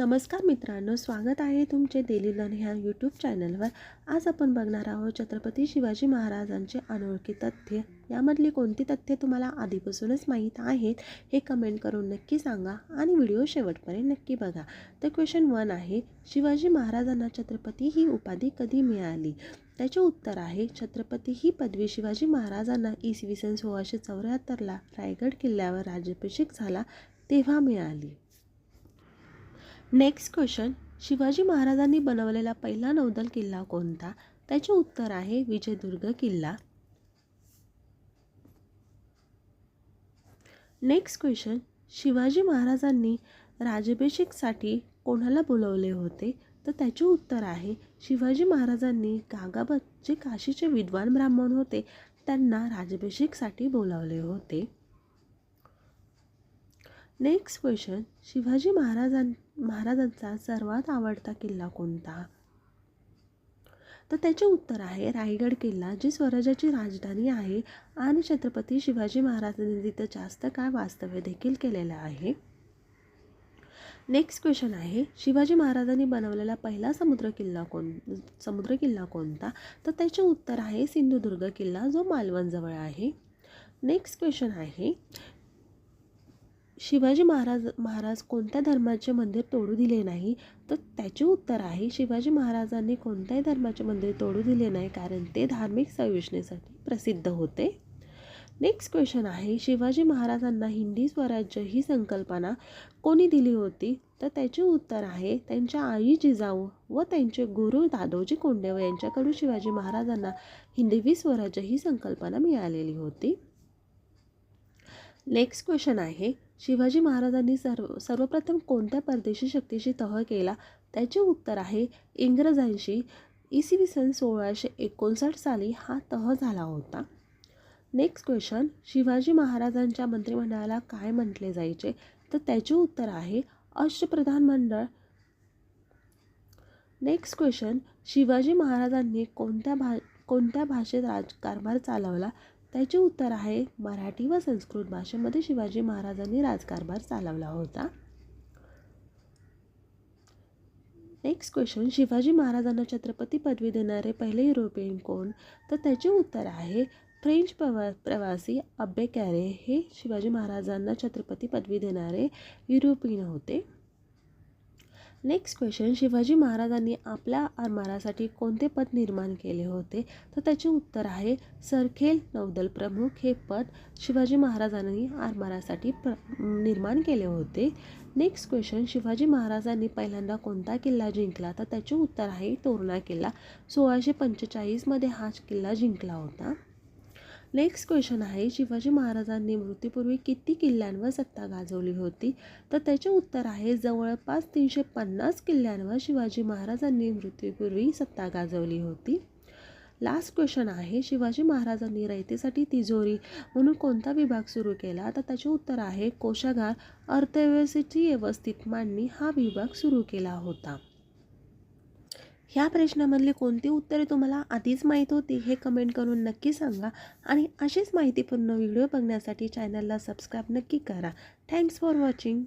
नमस्कार मित्रांनो स्वागत आहे तुमचे डेली लर्न ह्या यूट्यूब चॅनलवर आज आपण बघणार आहोत छत्रपती शिवाजी महाराजांचे अनोळखी तथ्य. यामधली कोणती तथ्य तुम्हाला आधीपासूनच माहीत आहेत हे कमेंट करून नक्की सांगा आणि व्हिडिओ शेवटपर्यंत नक्की बघा. तर क्वेश्चन वन आहे शिवाजी महाराजांना छत्रपती ही उपाधी कधी मिळाली? त्याचे उत्तर आहे छत्रपती ही पदवी शिवाजी महाराजांना इसवी सन सोळाशे चौऱ्याहत्तरला रायगड किल्ल्यावर राज्याभिषेक झाला तेव्हा मिळाली. नेक्स्ट क्वेश्चन शिवाजी महाराजांनी बनवलेला पहिला नौदल किल्ला कोणता? त्याचे उत्तर आहे विजयदुर्ग किल्ला. नेक्स्ट क्वेश्चन शिवाजी महाराजांनी राजभिषेकसाठी कोणाला बोलवले होते? तर त्याचे उत्तर आहे शिवाजी महाराजांनी गागाबत जे काशीचे विद्वान ब्राह्मण होते त्यांना राजभिषेकसाठी बोलावले होते. नेक्स्ट क्वेश्चन शिवाजी महाराजां महाराजांचा सर्वात आवडता किल्ला कोणता? तर त्याचे उत्तर आहे रायगड किल्ला जी स्वराज्याची राजधानी आहे आणि छत्रपती शिवाजी महाराजांनी तिथं जास्त काळ वास्तव्य देखील केलेलं आहे. नेक्स्ट क्वेश्चन आहे शिवाजी महाराजांनी बनवलेला पहिला समुद्र किल्ला कोण समुद्र किल्ला कोणता? तर त्याचे उत्तर आहे सिंधुदुर्ग किल्ला जो मालवणजवळ आहे. नेक्स्ट क्वेश्चन आहे शिवाजी महाराज महाराज कोणत्या धर्माचे मंदिर तोडू दिले नाही? तर त्याचे उत्तर आहे शिवाजी महाराजांनी कोणत्याही धर्माचे मंदिर तोडू दिले नाही कारण ते धार्मिक संयोजनेसाठी प्रसिद्ध होते. नेक्स्ट क्वेश्चन आहे शिवाजी महाराजांना हिंदी स्वराज्य ही संकल्पना कोणी दिली होती? तर त्याचे उत्तर आहे त्यांच्या आई जिजाऊ व त्यांचे गुरु दादोजी कोंडेव यांच्याकडून शिवाजी महाराजांना हिंदवी स्वराज्य ही संकल्पना मिळालेली होती. नेक्स्ट क्वेश्चन आहे शिवाजी महाराजांनी सर्व सर्वप्रथम कोणत्या परदेशी शक्तीशी तह केला? त्याचे उत्तर आहे इंग्रजांशी इसवी सन सोळाशे एकोणसाठ साली हा तह झाला होता. नेक्स्ट क्वेश्चन शिवाजी महाराजांच्या मंत्रिमंडळाला काय म्हटले जायचे? तर त्याचे उत्तर आहे अष्टप्रधान मंडळ. नेक्स्ट क्वेश्चन शिवाजी महाराजांनी कोणत्या भा कोणत्या भाषेत राजकारभार चालवला? त्याचे उत्तर आहे मराठी व संस्कृत भाषेमध्ये शिवाजी महाराजांनी राजकारभार चालवला होता. नेक्स्ट क्वेश्चन शिवाजी महाराजांना छत्रपती पदवी देणारे पहिले युरोपियन कोण? तर त्याचे उत्तर आहे फ्रेंच प्रवा प्रवासी अब्बे कॅरे हे शिवाजी महाराजांना छत्रपती पदवी देणारे युरोपियन होते. नेक्स्ट क्वेश्चन शिवाजी महाराजांनी आपल्या आरमारासाठी कोणते पद निर्माण केले होते? तर त्याचे उत्तर आहे सरखेल नौदल प्रमुख हे पद शिवाजी महाराजांनी आरमारासाठी प्र निर्माण केले होते. नेक्स्ट क्वेश्चन शिवाजी महाराजांनी पहिल्यांदा कोणता किल्ला जिंकला? तर त्याचे उत्तर आहे तोरणा किल्ला. सोळाशे पंचेचाळीसमध्ये हा किल्ला जिंकला होता. नेक्स्ट क्वेश्चन आहे शिवाजी महाराजांनी मृत्यूपूर्वी किती किल्ल्यांवर सत्ता गाजवली होती? तर त्याचे उत्तर आहे जवळपास तीनशे पन्नास किल्ल्यांवर शिवाजी महाराजांनी मृत्यूपूर्वी सत्ता गाजवली होती. लास्ट क्वेश्चन आहे शिवाजी महाराजांनी रयतेसाठी तिजोरी म्हणून कोणता विभाग सुरू केला? तर त्याचे उत्तर आहे कोशागार अर्थव्यवस्थेची व्यवस्थित मांडणी हा विभाग सुरू केला होता. ह्या प्रश्नामधली कोणती उत्तरे तुम्हाला आधीच माहीत होती हे कमेंट करून नक्की सांगा. आणि अशीच माहितीपूर्ण व्हिडिओ बघण्यासाठी चॅनलला सबस्क्राईब नक्की करा. Thanks for watching